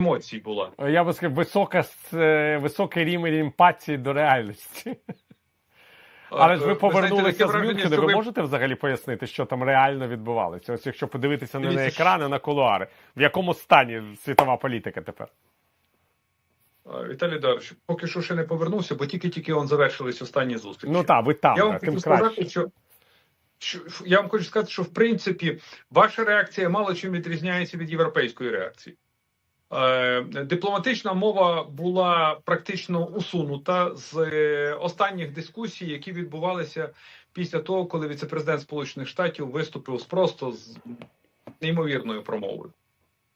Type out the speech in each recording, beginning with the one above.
емоцій була. Я би сказав, висока, е, високий рівень емпатії до реальності. Але ж ви Е, знаєте, повернулися з Мюнхена. Ви можете взагалі пояснити, що там реально відбувалося? Ось якщо подивитися не на екрани, а на кулуари. В якому стані світова політика тепер? Віталій Дарович, поки що ще не повернувся, бо тільки-тільки он завершились останні зустрічі. Ну так, ви там, я вам тим хочу краще. сказати, що, що я вам хочу сказати, що в принципі ваша реакція мало чим відрізняється від європейської реакції. Е, дипломатична мова була практично усунута з останніх дискусій, які відбувалися після того, коли віцепрезидент Сполучених Штатів виступив просто з неймовірною промовою.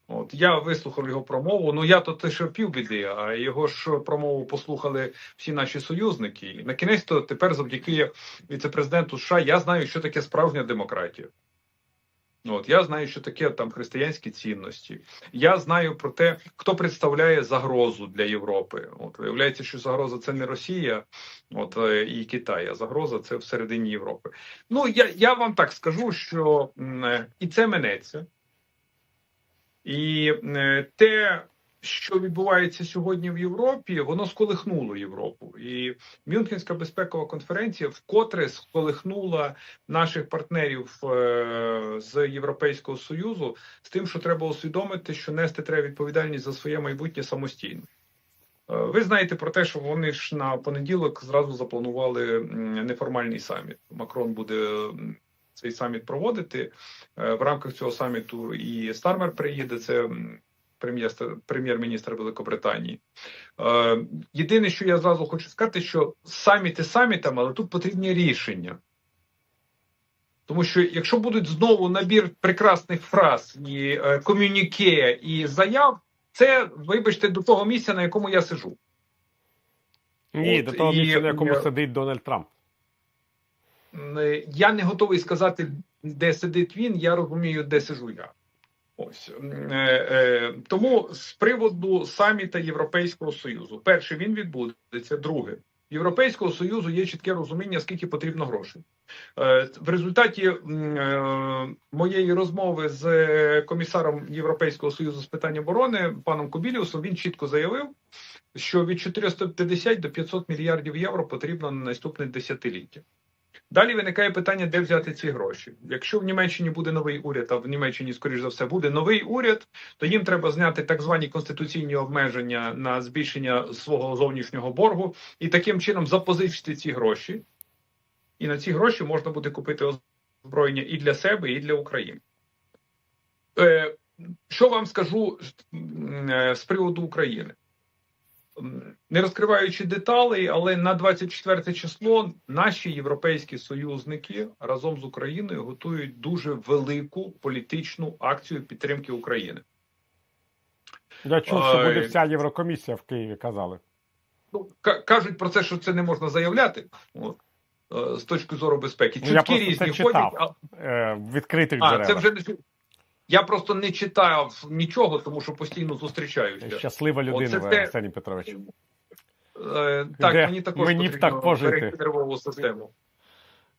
От я вислухав його промову. Ну я то ще півбіди, а його ж промову послухали всі наші союзники. І на кінець то тепер, завдяки віцепрезиденту США, я знаю, що таке справжня демократія. От я знаю, що таке там християнські цінності. Я знаю про те, хто представляє загрозу для Європи. От виявляється, що загроза це не Росія, от е, і Китай, а загроза це всередині Європи. Ну я, я вам так скажу, що е, і це минеться. І е, те, що відбувається сьогодні в Європі, воно сколихнуло Європу. І Мюнхенська безпекова конференція вкотре сколихнула наших партнерів е, з Європейського союзу з тим, що треба усвідомити, що нести треба відповідальність за своє майбутнє самостійно. Е, Ви знаєте про те, що вони ж на понеділок зразу запланували неформальний саміт. Макрон буде цей саміт проводити. Е, В рамках цього саміту і Стармер приїде. Це прем'єр-міністр Великобританії. Е, Єдине, що я зразу хочу сказати, що саміти самітами, але тут потрібні рішення. Тому що якщо будуть знову набір прекрасних фраз і е, комюніке і заяв, це, вибачте, до того місця, на якому я сижу. Ні, От, до того і- місця, на якому я- сидить Дональд Трамп. Е, Я не готовий сказати, де сидить він, я розумію, де сижу я. Ось е, е, тому з приводу саміта Європейського Союзу, перше, він відбудеться. Друге, Європейського Союзу є чітке розуміння, скільки потрібно грошей. Е, В результаті моєї розмови з комісаром Європейського Союзу з питань оборони паном Кобіліусом він чітко заявив, що від 450 до 500 мільярдів євро потрібно на наступне десятиліття. Далі виникає питання, де взяти ці гроші. Якщо в Німеччині буде новий уряд, а в Німеччині, скоріш за все, буде новий уряд, то їм треба зняти так звані конституційні обмеження на збільшення свого зовнішнього боргу і таким чином запозичити ці гроші. І на ці гроші можна буде купити озброєння і для себе, і для України. Е, що вам скажу е, з приводу України? Не розкриваючи деталей, але на 24 число наші європейські союзники разом з Україною готують дуже велику політичну акцію підтримки України. Я чув, що буде вся Єврокомісія в Києві, казали. Ну ка- кажуть про це, що це не можна заявляти. От, е, з точки зору безпеки. Ну, Чутки різні ходять. А, Е, відкритих а це вже не я просто не читав нічого, тому що постійно зустрічаюся. Щаслива людина, Оце те- Арсеній Петрович. Е, так, Де мені також мені потрібно так пожити. берегти нервову систему.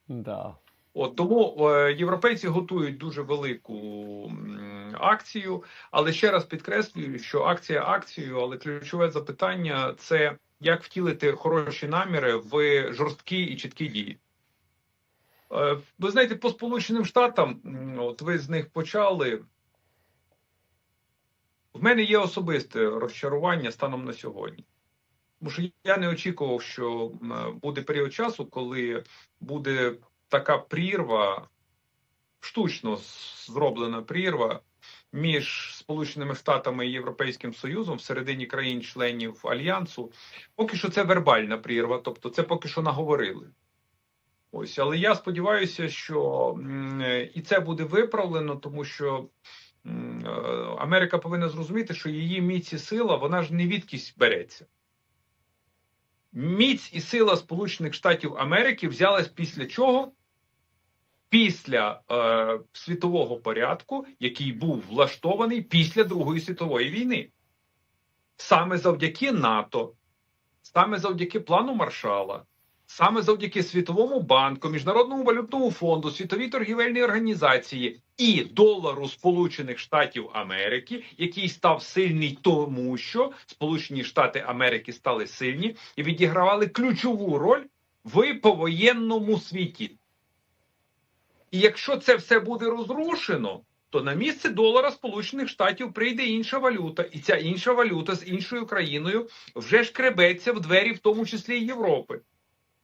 Да. От тому е, європейці готують дуже велику м, акцію, але ще раз підкреслюю, що акція акцією, але ключове запитання це як втілити хороші наміри в жорсткі і чіткі дії. Е, ви знаєте, по Сполученим Штатам, от ви з них почали. В мене є особисте розчарування станом на сьогодні. Тому що я не очікував, що буде період часу, коли буде така прірва, штучно зроблена прірва між Сполученими Штатами і Європейським Союзом всередині країн-членів Альянсу. Поки що це вербальна прірва, тобто це поки що наговорили. Ось, але я сподіваюся, що і це буде виправлено, тому що е, Америка повинна зрозуміти, що її міць і сила, вона ж не відкись береться. Міць і сила Сполучених Штатів Америки взялась після чого? Після е, світового порядку, який був влаштований після Другої світової війни. Саме завдяки НАТО, саме завдяки плану Маршала, саме завдяки Світовому банку, Міжнародному валютному фонду, Світовій торгівельній організації і долару Сполучених Штатів Америки, який став сильний, тому що Сполучені Штати Америки стали сильні і відігравали ключову роль в повоєнному світі. І якщо це все буде розрушено, то на місце долара Сполучених Штатів прийде інша валюта, і ця інша валюта з іншою країною вже шкребеться в двері, в тому числі і Європи.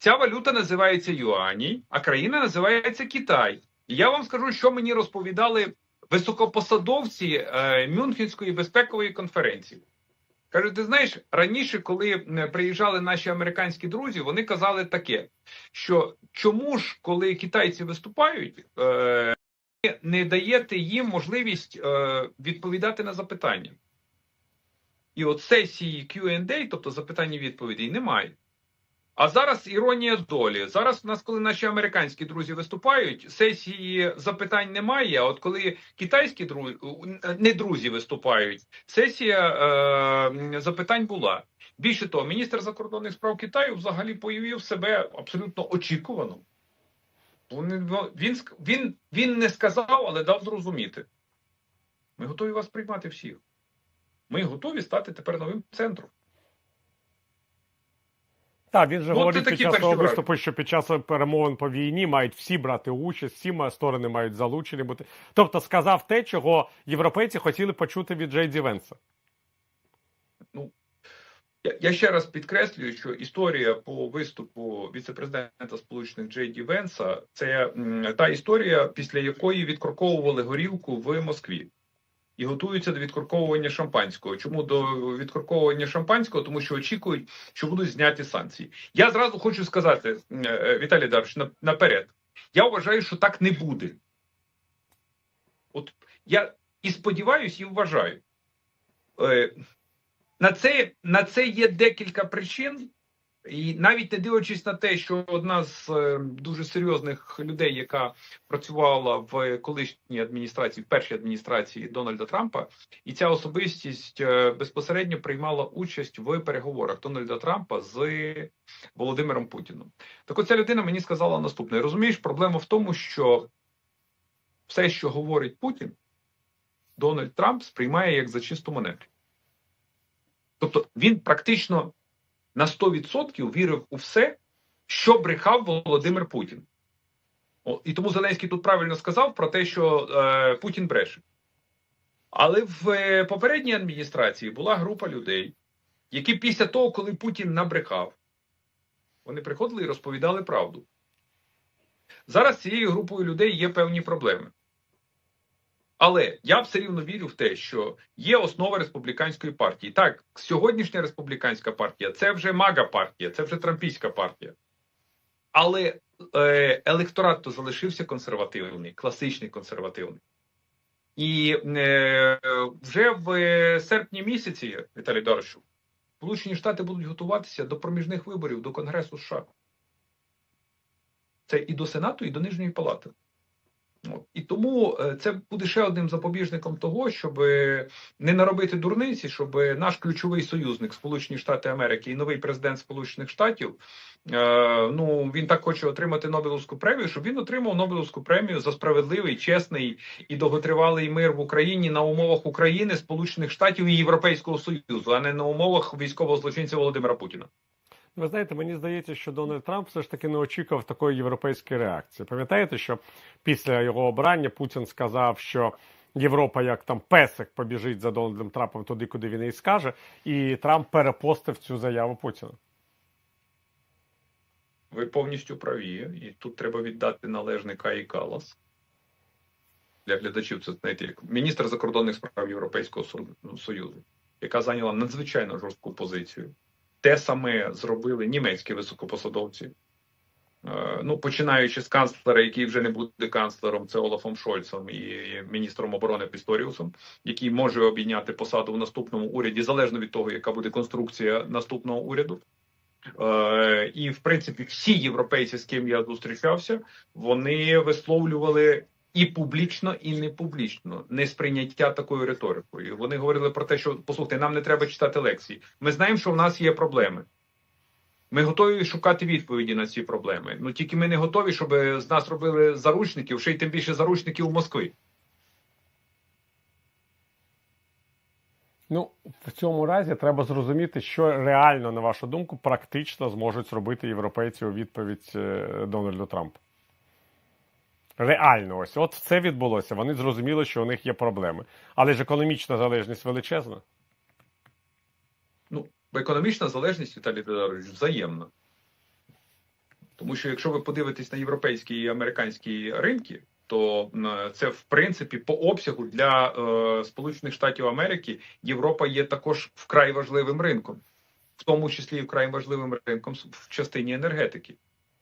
Ця валюта називається юані, а країна називається Китай. І я вам скажу, що мені розповідали високопосадовці е, Мюнхенської безпекової конференції. Кажуть, ти знаєш, раніше, коли приїжджали наші американські друзі, вони казали таке: що чому ж, коли китайці виступають, е, не даєте їм можливість е, відповідати на запитання. І от сесії Q&A, тобто запитання відповідей, немає. А зараз іронія долі. Зараз у нас, коли наші американські друзі виступають, сесії запитань немає. А от коли китайські друзі не друзі виступають, сесія е, запитань була. Більше того, міністр закордонних справ Китаю взагалі появив себе абсолютно очікувано. Вони- Він, він, він не сказав, але дав зрозуміти. Ми готові вас приймати всіх. Ми готові стати тепер новим центром. Так, він же Ну, говорить під час того виступу, що під час перемовин по війні мають всі брати участь, всі сторони мають залучені бути. Тобто сказав те, чого європейці хотіли почути від Джей Ді Венса. Я, ще раз підкреслюю, що історія по виступу віцепрезидента Сполучених Джей Ді Венса це та історія, після якої відкорковували горілку в Москві. І готуються до відкорковування шампанського. Чому до відкорковування шампанського? Тому що очікують, що будуть зняті санкції. Я зразу хочу сказати, е, Віталій Дарович, наперед. Я вважаю, що так не буде. От я і сподіваюся, і вважаю. Е, на це, на це є декілька причин, і навіть не дивлячись на те, що одна з е, дуже серйозних людей, яка працювала в колишній адміністрації, в першій адміністрації Дональда Трампа, і ця особистість е, безпосередньо приймала участь в переговорах Дональда Трампа з Володимиром Путіном. Так от ця людина мені сказала наступне: розумієш, проблема в тому, що все, що говорить Путін, Дональд Трамп сприймає як за чисту монету. Тобто він практично на 100% вірив у все, що брехав Володимир Путін. О, і тому Зеленський тут правильно сказав про те, що е, Путін бреше. Але в е, попередній адміністрації була група людей, які після того, коли Путін набрехав, вони приходили і розповідали правду. Зараз цією групою людей є певні проблеми. Але я все рівно вірю в те, що є основа республіканської партії. Так, сьогоднішня республіканська партія це вже мага партія, це вже трампійська партія. Але е, електорат то залишився консервативний, класичний консервативний. І е, вже в серпні місяці, Віталій Дорошу, Сполучені Штати будуть готуватися до проміжних виборів до Конгресу США. Це і до Сенату, і до Нижньої Палати. І тому е, це буде ще одним запобіжником того, щоб не наробити дурниці, щоб наш ключовий союзник Сполучені Штати Америки і новий президент Сполучених Штатів, е, ну він так хоче отримати Нобелівську премію, щоб він отримав Нобелівську премію за справедливий, чесний і довготривалий мир в Україні на умовах України, Сполучених Штатів і Європейського Союзу, а не на умовах військового злочинця Володимира Путіна. Ви знаєте, мені здається, що Дональд Трамп все ж таки не очікував такої європейської реакції. Пам'ятаєте, що після його обрання Путін сказав, що Європа як там песик побіжить за Дональдом Трампом туди, куди він і скаже, і Трамп перепостив цю заяву Путіна. Ви повністю праві, і тут треба віддати належне Каї Калас. Для глядачів це знаєте, як міністр закордонних справ Європейського ну, Союзу, яка зайняла надзвичайно жорстку позицію. Те саме зробили німецькі високопосадовці. Е, Ну, починаючи з канцлера, який вже не буде канцлером, це Олафом Шольцем і міністром оборони Пісторіусом, який може обійняти посаду в наступному уряді, залежно від того, яка буде конструкція наступного уряду. Е, і в принципі всі європейці, з ким я зустрічався, вони висловлювали і публічно, і не публічно несприйняття такою риторикою. Вони говорили про те, що послухайте, нам не треба читати лекції. Ми знаємо, що в нас є проблеми. Ми готові шукати відповіді на ці проблеми. Ну тільки ми не готові, щоб з нас робили заручників, ще й тим більше заручників у Москві. Ну, в цьому разі треба зрозуміти, що реально, на вашу думку, практично зможуть зробити європейці у відповідь е, Дональду Трампу. Реально, ось от це відбулося. Вони зрозуміли, що у них є проблеми. Але ж економічна залежність величезна. Ну, економічна залежність Віталій Федорович взаємна. Тому що якщо ви подивитесь на європейські і американські ринки, то це в принципі по обсягу для е, Сполучених Штатів Америки Європа є також вкрай важливим ринком, в тому числі і вкрай важливим ринком в частині енергетики.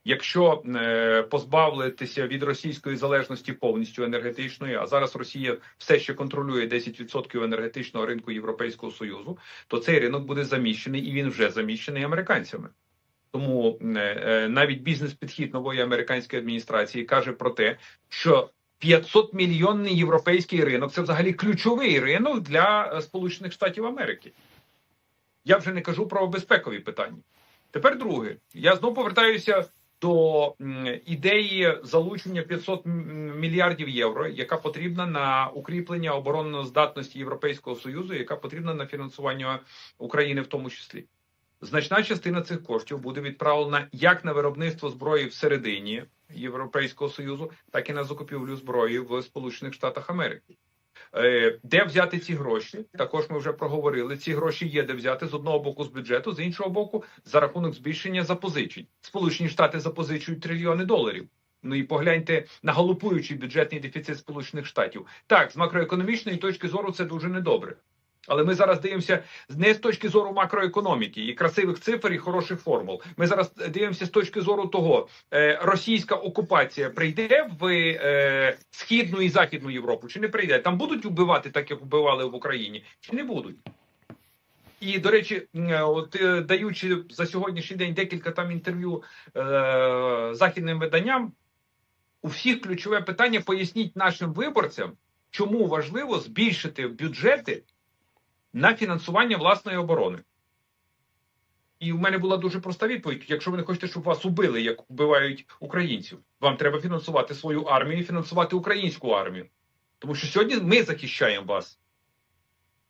Якщо е, позбавитися від російської залежності повністю енергетичної, а зараз Росія все ще контролює 10% енергетичного ринку Європейського союзу, то цей ринок буде заміщений і він вже заміщений американцями. Тому е, е, навіть бізнес-підхід нової американської адміністрації каже про те, що 500 мільйонний європейський ринок це взагалі ключовий ринок для Сполучених Штатів Америки. Я вже не кажу про безпекові питання. Тепер друге, я знову повертаюся до ідеї залучення 500 мільярдів євро, яка потрібна на укріплення оборонної здатності Європейського союзу, яка потрібна на фінансування України, в тому числі. Значна частина цих коштів буде відправлена як на виробництво зброї всередині Європейського союзу, так і на закупівлю зброї в Сполучених Штатах Америки. Е, Де взяти ці гроші? Також ми вже проговорили. Ці гроші є де взяти з одного боку з бюджету, з іншого боку, за рахунок збільшення запозичень. Сполучені Штати запозичують трильйони доларів. Ну і погляньте на галопуючий бюджетний дефіцит Сполучених Штатів. Так, з макроекономічної точки зору це дуже недобре. Але ми зараз дивимося не з точки зору макроекономіки і красивих цифр і хороших формул. Ми зараз дивимося з точки зору того, е, російська окупація прийде в е, східну і західну Європу, чи не прийде? Там будуть вбивати, так як вбивали в Україні, чи не будуть? І до речі, от е, даючи за сьогоднішній день декілька там інтерв'ю західним виданням, у всіх ключове питання поясніть нашим виборцям, чому важливо збільшити бюджети на фінансування власної оборони. І в мене була дуже проста відповідь: якщо ви не хочете, щоб вас убили, як вбивають українців, вам треба фінансувати свою армію і фінансувати українську армію. Тому що сьогодні ми захищаємо вас.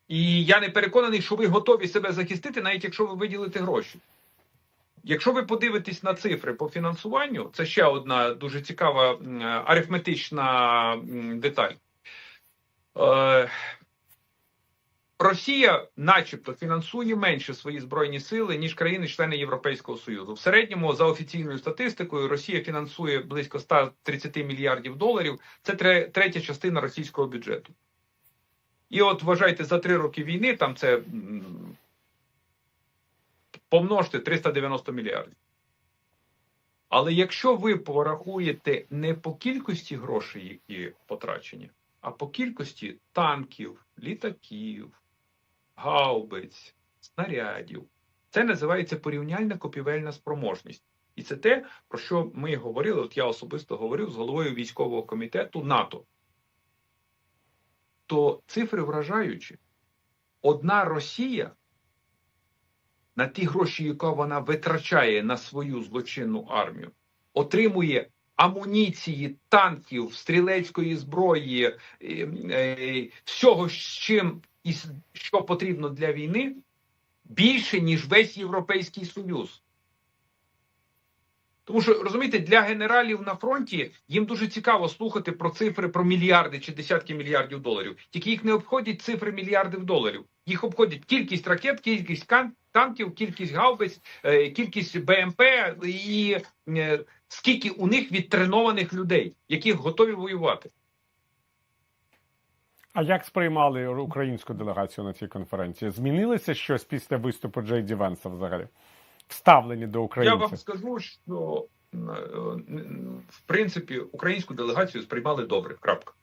І я не переконаний, що ви готові себе захистити, навіть якщо ви виділите гроші. Якщо ви подивитесь на цифри по фінансуванню, це ще одна дуже цікава арифметична деталь. Росія, начебто, фінансує менше свої збройні сили ніж країни-члени Європейського союзу. В середньому, за офіційною статистикою, Росія фінансує близько 130 мільярдів доларів. Це третя частина російського бюджету. І от вважайте, за три роки війни там це помножте 390 мільярдів. Але якщо ви порахуєте не по кількості грошей, які потрачені, а по кількості танків, літаків, гаубиць, снарядів. Це називається порівняльна купівельна спроможність. І це те, про що ми говорили. От я особисто говорив з головою військового комітету НАТО. То цифри вражаючі. Одна Росія на ті гроші, які вона витрачає на свою злочинну армію, отримує амуніції, танків, стрілецької зброї, е, е, всього, з чим і що потрібно для війни, більше, ніж весь Європейський Союз. Тому що розумієте, для генералів на фронті їм дуже цікаво слухати про цифри про мільярди чи десятки мільярдів доларів. Тільки їх не обходять цифри мільярдів доларів. Їх обходять кількість ракет, кількість танків, кількість гаубиць, е, кількість БМП і е, скільки у них відтренованих людей, яких готові воювати. А як сприймали українську делегацію на цій конференції? Змінилося щось після виступу Джей Ді Венса взагалі? Вставлені до Я вам скажу, що е, в принципі українську делегацію сприймали добре. Крапка.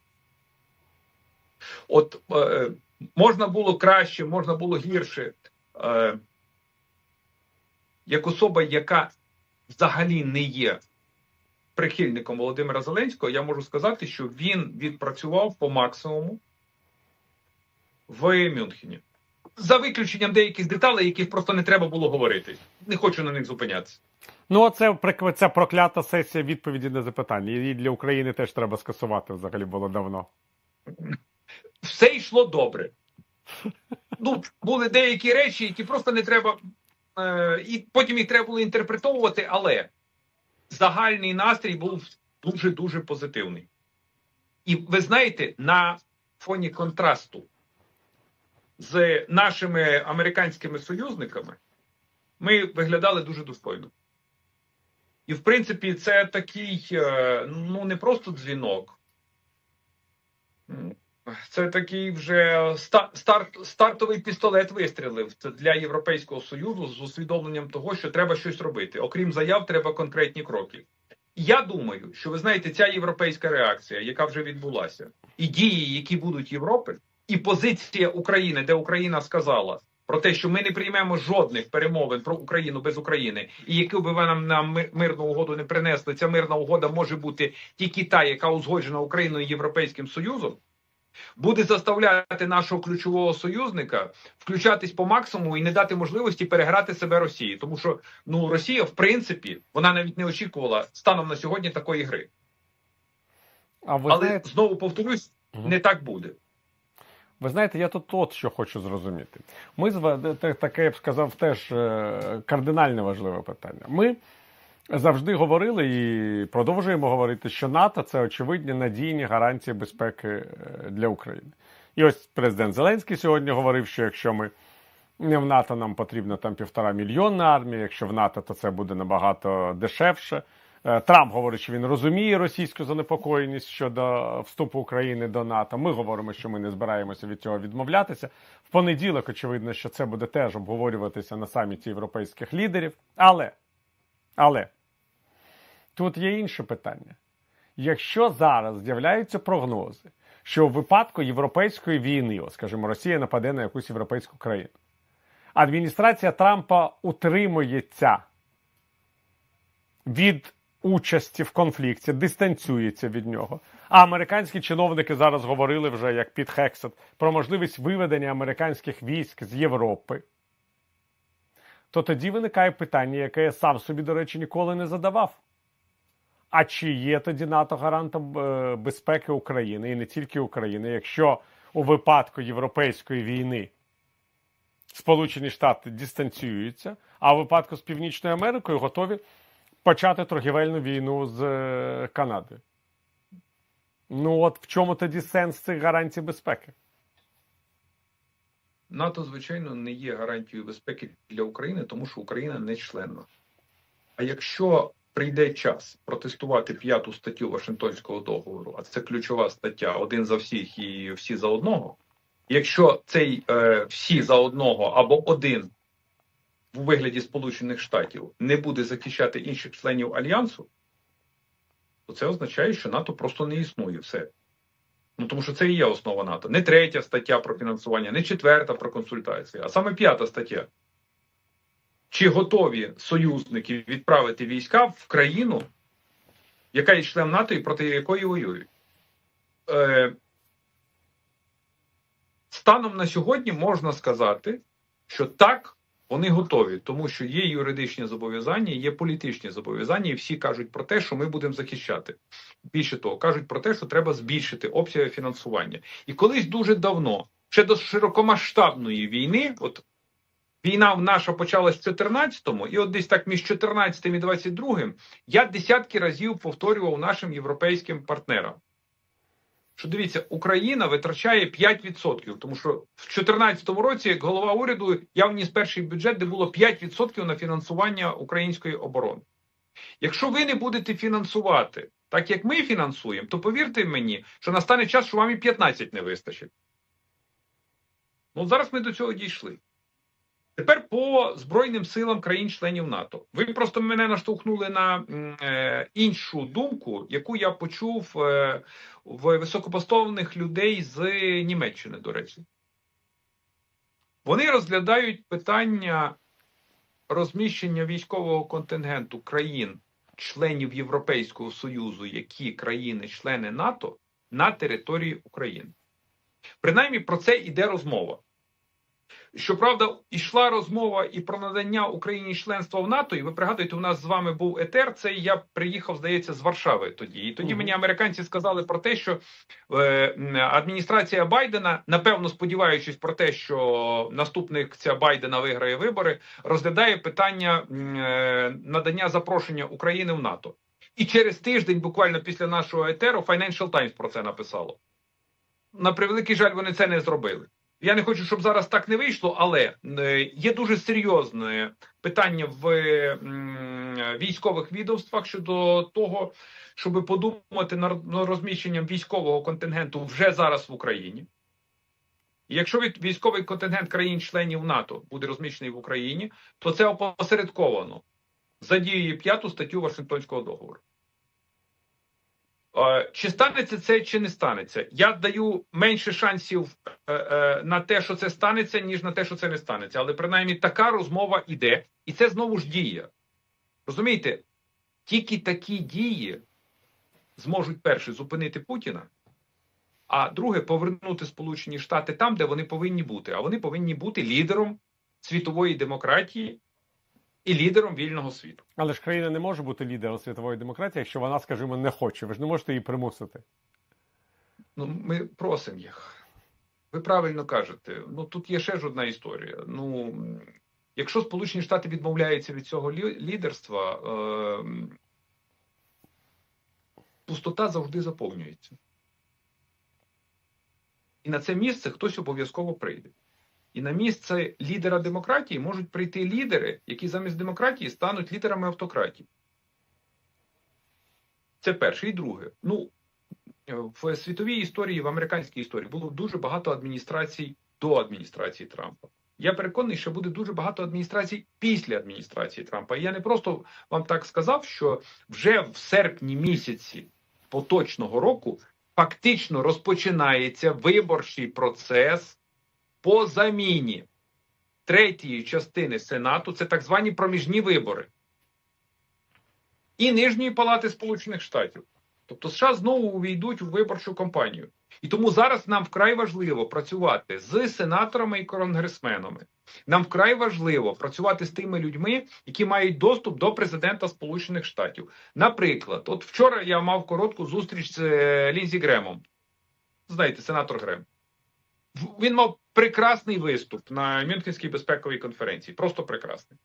От е, можна було краще, можна було гірше. Е, як особа, яка взагалі не є прихильником Володимира Зеленського, я можу сказати, що він відпрацював по максимуму в Мюнхені. За виключенням деяких деталей, яких просто не треба було говорити. Не хочу на них зупинятися. Ну, оце ця проклята сесія відповіді на запитання. Її для України теж треба скасувати взагалі було давно. Все йшло добре. Ну, були деякі речі, які просто не треба. Е, і потім їх треба було інтерпретовувати, але загальний настрій був дуже дуже позитивний. І ви знаєте, на фоні контрасту з нашими американськими союзниками ми виглядали дуже достойно. І, в принципі, це такий, е, ну не просто дзвінок. Це такий вже старт, стартовий пістолет вистрілив для Європейського Союзу з усвідомленням того, що треба щось робити. Окрім заяв, треба конкретні кроки. Я думаю, що ви знаєте, ця європейська реакція, яка вже відбулася, і дії, які будуть Європи, і позиція України, де Україна сказала про те, що ми не приймемо жодних перемовин про Україну без України, і яку би ви нам на мирну угоду не принесли, ця мирна угода може бути тільки та, яка узгоджена Україною і Європейським Союзом. Буде заставляти нашого ключового союзника включатись по максимуму і не дати можливості переграти себе Росії, тому що ну Росія, в принципі, вона навіть не очікувала станом на сьогодні такої гри. А ви Але знаєте, знову повторюсь, Мгм. не так буде. Ви знаєте, я тут от що хочу зрозуміти. Ми таке, я б сказав, теж е, кардинально важливе питання. Ми завжди говорили і продовжуємо говорити, що НАТО це очевидні надійні гарантії безпеки е, для України. І ось президент Зеленський сьогодні говорив, що якщо ми не в НАТО, нам потрібно там півтора мільйонна армія. Якщо в НАТО, то це буде набагато дешевше. Е, Трамп говорить, що він розуміє російську занепокоєність щодо вступу України до НАТО. Ми говоримо, що ми не збираємося від цього відмовлятися. В понеділок, очевидно, що це буде теж обговорюватися на саміті європейських лідерів. Але, але тут є інше питання. Якщо зараз з'являються прогнози, що в випадку європейської війни, от, скажімо, Росія нападе на якусь європейську країну, адміністрація Трампа утримується від участі в конфлікті, дистанціюється від нього. А американські чиновники зараз говорили вже як під Хексет про можливість виведення американських військ з Європи. То тоді виникає питання, яке я сам собі, до речі, ніколи не задавав. А чи є тоді НАТО гарантом е, безпеки України і не тільки України, якщо у випадку європейської війни Сполучені Штати дистанціюються, а у випадку з Північною Америкою готові почати торгівельну війну з е, Канадою? Ну от в чому тоді сенс цих гарантій безпеки? НАТО, звичайно, не є гарантією безпеки для України, тому що Україна не член. А якщо прийде час протестувати п'яту статтю Вашингтонського договору, а це ключова стаття один за всіх і всі за одного. Якщо цей е, всі за одного або один у вигляді Сполучених Штатів не буде захищати інших членів альянсу, то це означає, що НАТО просто не існує все. Ну тому що це і є основа НАТО. Не третя стаття про фінансування, не четверта про консультації, а саме п'ята стаття. Чи готові союзники відправити війська в країну, яка є членом НАТО і проти якої воюють? Е, станом на сьогодні можна сказати, що так, вони готові, тому що є юридичні зобов'язання, є політичні зобов'язання, і всі кажуть про те, що ми будемо захищати. Більше того, кажуть про те, що треба збільшити обсяги фінансування. І колись дуже давно, ще до широкомасштабної війни, от війна наша почалась в 14-му, і от десь так між 14 і 22 я десятки разів повторював нашим європейським партнерам. Що дивіться, Україна витрачає 5%, тому що в 2014 році, голова уряду, я вніс перший бюджет, де було 5% на фінансування української оборони. Якщо ви не будете фінансувати так, як ми фінансуємо, то повірте мені, що настане час, що вам і 15 не вистачить. Ну, зараз ми до цього дійшли. Тепер по Збройним силам країн-членів НАТО. Ви просто мене наштовхнули на е, іншу думку, яку я почув е, в високопоставлених людей з Німеччини, до речі. Вони розглядають питання розміщення військового контингенту країн, членів Європейського Союзу, які країни-члени НАТО, на території України. Принаймні про це йде розмова. Щоправда, йшла розмова і про надання Україні членства в НАТО. І ви пригадуєте, у нас з вами був етер. Це я приїхав, здається, з Варшави тоді. І тоді Мгм. мені американці сказали про те, що е, адміністрація Байдена, напевно, сподіваючись про те, що наступник ця Байдена виграє вибори, розглядає питання е, надання запрошення України в НАТО. І через тиждень, буквально після нашого етеру, Financial Times про це написало. На превеликий жаль, вони це не зробили. Я не хочу, щоб зараз так не вийшло, але е, є дуже серйозне питання в військових відомствах щодо того, щоб подумати над розміщенням військового контингенту вже зараз в Україні. Якщо військовий контингент країн-членів НАТО буде розміщений в Україні, то це опосередковано задіює п'яту статтю Вашингтонського договору. Е, Чи станеться це, чи не станеться? Я даю менше шансів е, е, на те, що це станеться, ніж на те, що це не станеться. Але принаймні така розмова іде, і це знову ж діє. Розумієте, тільки такі дії зможуть перше зупинити Путіна, а друге повернути Сполучені Штати там, де вони повинні бути. А вони повинні бути лідером світової демократії і лідером вільного світу. Але ж країна не може бути лідером світової демократії, якщо вона, скажімо, не хоче. Ви ж не можете її примусити. Ну, ми просимо їх. Ви правильно кажете. Ну тут є ще ж одна історія. Ну якщо Сполучені Штати відмовляються від цього лідерства, е, пустота завжди заповнюється. І на це місце хтось обов'язково прийде. І на місце лідера демократії можуть прийти лідери, які замість демократії стануть лідерами автократії. Це перше. І друге. Ну, в світовій історії, в американській історії було дуже багато адміністрацій до адміністрації Трампа. Я переконаний, що буде дуже багато адміністрацій після адміністрації Трампа. І я не просто вам так сказав, що вже в серпні місяці поточного року фактично розпочинається виборчий процес по заміні третьої частини Сенату. Це так звані проміжні вибори і Нижньої палати Сполучених Штатів. Тобто США знову увійдуть у виборчу кампанію. І тому зараз нам вкрай важливо працювати з сенаторами і конгресменами. Нам вкрай важливо працювати з тими людьми, які мають доступ до президента Сполучених Штатів. Наприклад, от вчора я мав коротку зустріч з е, Лінзі Гремом. Знаєте, сенатор Грем. Він мав прекрасний виступ на Мюнхенській безпековій конференції. Просто прекрасний.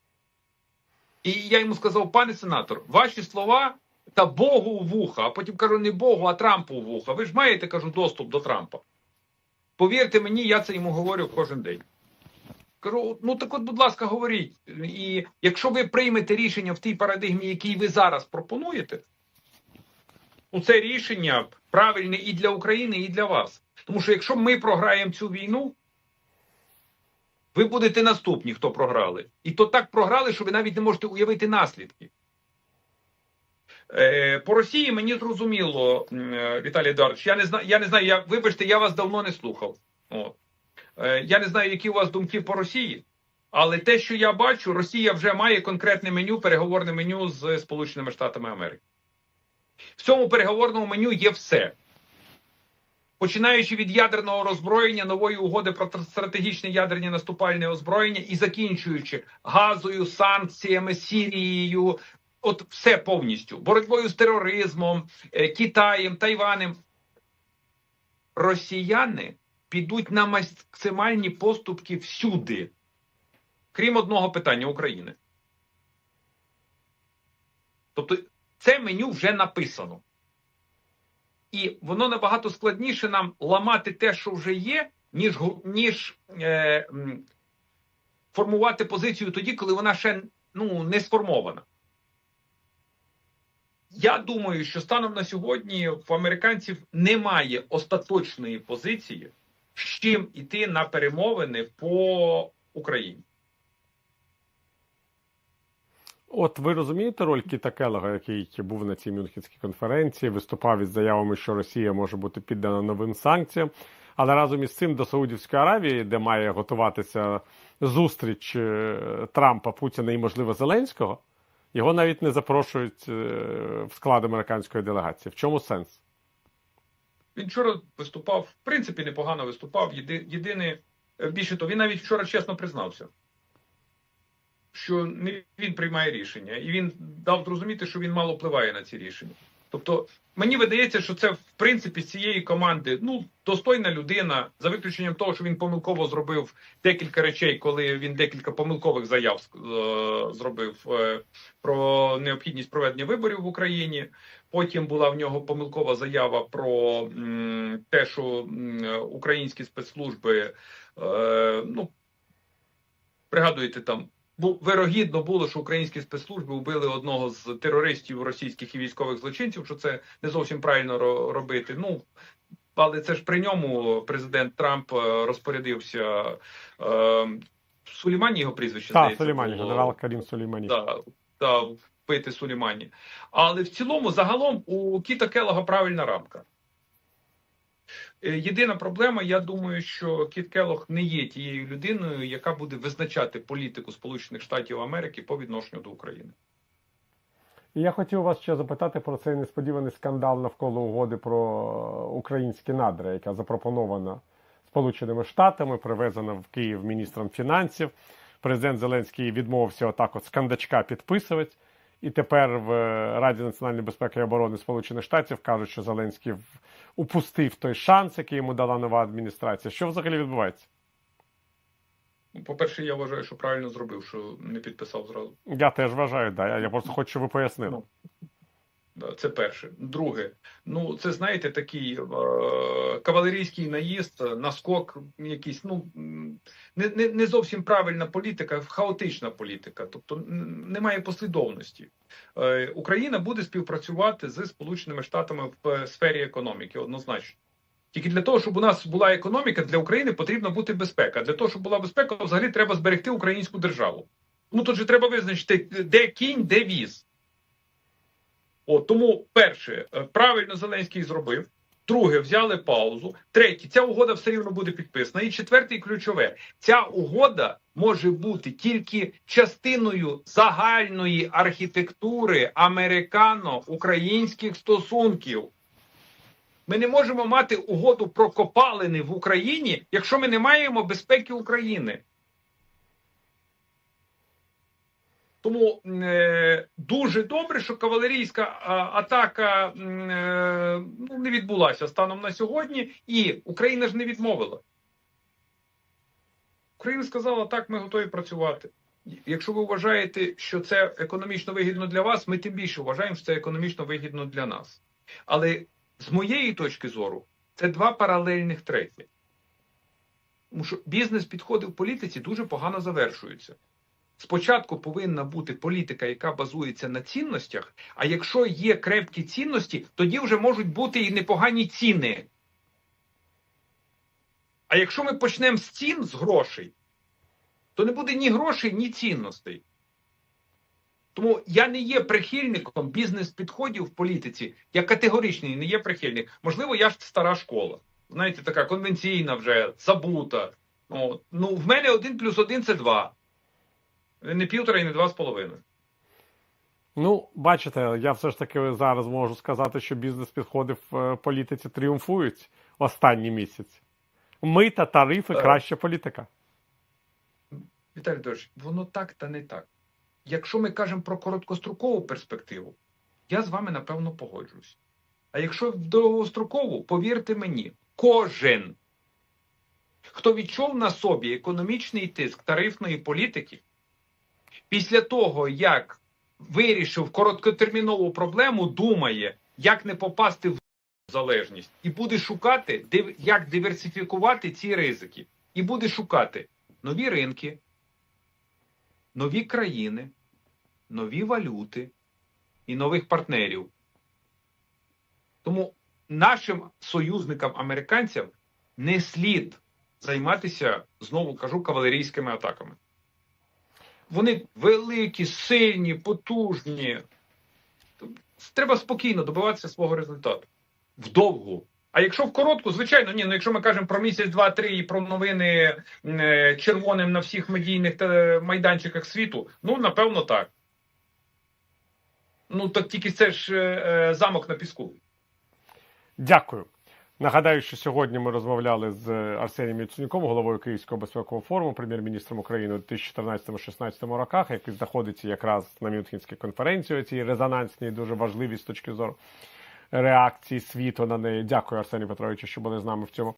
І я йому сказав, пане сенатор, ваші слова та Богу у вуха, а потім кажу, не Богу, а Трампу у вуха. Ви ж маєте, кажу, доступ до Трампа. Повірте мені, я це йому говорю кожен день. Кажу, ну так от, будь ласка, говоріть. І якщо ви приймете рішення в тій парадигмі, який ви зараз пропонуєте, ну це рішення правильне і для України, і для вас. Тому що якщо ми програємо цю війну, ви будете наступні, хто програли. І то так програли, що ви навіть не можете уявити наслідки. Е, По Росії мені зрозуміло, е, Віталій Едуардович, я не знаю, я не знаю, я, вибачте, я вас давно не слухав. От. Е, Я не знаю, які у вас думки по Росії, але те, що я бачу, Росія вже має конкретне меню, переговорне меню з Сполученими Штатами Америки. В цьому переговорному меню є все. Починаючи від ядерного роззброєння, нової угоди про стратегічне ядерне наступальне озброєння і закінчуючи газою, санкціями, Сірією, от все повністю, боротьбою з тероризмом, е, Китаєм, Тайванем. Росіяни підуть на максимальні поступки всюди, крім одного питання України. Тобто, це меню вже написано. І воно набагато складніше нам ламати те, що вже є, ніж, ніж е, формувати позицію тоді, коли вона ще ну, не сформована. Я думаю, що станом на сьогодні в американців немає остаточної позиції, з чим іти на перемовини по Україні. От ви розумієте роль Кіта Келлога, який був на цій Мюнхенській конференції, виступав із заявами, що Росія може бути піддана новим санкціям. Але разом із цим до Саудівської Аравії, де має готуватися зустріч е, Трампа, Путіна і, можливо, Зеленського, його навіть не запрошують е, в склад американської делегації. В чому сенс? Він вчора виступав, в принципі, непогано виступав. Єди, єдине, Е, Більше того, він навіть вчора чесно признався, що не він приймає рішення, і він дав зрозуміти, що він мало впливає на ці рішення. Тобто, мені видається, що це в принципі з цієї команди ну достойна людина, за виключенням того, що він помилково зробив декілька речей, коли він декілька помилкових заяв е, зробив е, про необхідність проведення виборів в Україні. Потім була в нього помилкова заява про м, те, що м, українські спецслужби, е, ну пригадуєте там. Бу вирогідно було, що українські спецслужби вбили одного з терористів російських і військових злочинців. Що це не зовсім правильно ро- робити. Ну але це ж при ньому президент Трамп е, розпорядився е, Сулімані його прізвище Так, здається, Сулеймані, було. генерал Карім Сулеймані. Да, да, вбити Сулімані. Але в цілому, загалом, у Кіта Келога правильна рамка. Е, Єдина проблема, я думаю, що Кіт Келог не є тією людиною, яка буде визначати політику Сполучених Штатів Америки по відношенню до України. Я хотів вас ще запитати про цей несподіваний скандал навколо угоди про українські надра, яка запропонована Сполученими Штатами, привезена в Київ міністром фінансів. Президент Зеленський відмовився отак от з кандачка підписувати. І тепер в Раді національної безпеки і оборони Сполучених Штатів кажуть, що Зеленський упустив той шанс, який йому дала нова адміністрація. Що взагалі відбувається? Ну, По-перше, я вважаю, що правильно зробив, що не підписав зразу. Я теж вважаю, да. Я, я просто хочу, щоб ви пояснили. Да, Це перше. Друге, ну це знаєте, такий е, кавалерійський наїзд, е, наскок, якийсь, ну не, не, не зовсім правильна політика, хаотична політика, тобто немає послідовності. Е, Україна буде співпрацювати з Сполученими Штатами в е, сфері економіки, однозначно. Тільки для того, щоб у нас була економіка, для України потрібна бути безпека. Для того, щоб була безпека, взагалі треба зберегти українську державу. Ну тут же треба визначити, де кінь, де віз. От тому, перше, е, правильно Зеленський зробив. Друге, взяли паузу. Третє, ця угода все рівно буде підписана. І четверте, і ключове, ця угода може бути тільки частиною загальної архітектури американо-українських стосунків. Ми не можемо мати угоду про копалини в Україні, якщо ми не маємо безпеки України. Тому е, дуже добре, що кавалерійська атака е, ну, не відбулася станом на сьогодні, і Україна ж не відмовила. Україна сказала, так, ми готові працювати. Якщо ви вважаєте, що це економічно вигідно для вас, ми тим більше вважаємо, що це економічно вигідно для нас. Але з моєї точки зору, це два паралельних треки. Тому що бізнес-підходи в політиці дуже погано завершуються. Спочатку повинна бути політика, яка базується на цінностях. А якщо є крепкі цінності, тоді вже можуть бути і непогані ціни. А якщо ми почнемо з цін, з грошей, то не буде ні грошей, ні цінностей. Тому я не є прихильником бізнес-підходів в політиці. Я категоричний не є прихильник. Можливо, я ж стара школа. Знаєте, така конвенційна вже, забута. От. Ну, в мене один плюс один це два. Не півтора і не два з половиною. Ну, бачите, я все ж таки зараз можу сказати, що бізнес-підходи в е, політиці тріумфують останні місяці. Мита, тарифи, краща політика. Віталій Дорож, воно так та не так. Якщо ми кажемо про короткострокову перспективу, я з вами напевно погоджуюсь. А якщо в довгострокову, повірте мені, кожен, хто відчув на собі економічний тиск тарифної політики, після того, як вирішив короткотермінову проблему, думає, як не попасти в залежність, і буде шукати, як диверсифікувати ці ризики, і буде шукати нові ринки, нові країни, нові валюти і нових партнерів. Тому нашим союзникам американцям не слід займатися, знову кажу, кавалерійськими атаками. Вони великі, сильні, потужні. Треба спокійно добиватися свого результату. Вдовгу. А якщо в коротку, звичайно, ні, ну якщо ми кажемо про місяць, два, три і про новини е, червоним на всіх медійних е, майданчиках світу, ну напевно так. Ну так тільки це ж е, замок на піску. Дякую. Нагадаю, що сьогодні ми розмовляли з Арсенієм Яценюком, головою Київського безпекового форуму, прем'єр-міністром України у 2014-2016 роках, який знаходиться якраз на Мюнхенській конференції, цій резонансній, дуже важливій з точки зору реакції світу на неї. Дякую, Арсенію Петровичу, що були з нами в цьому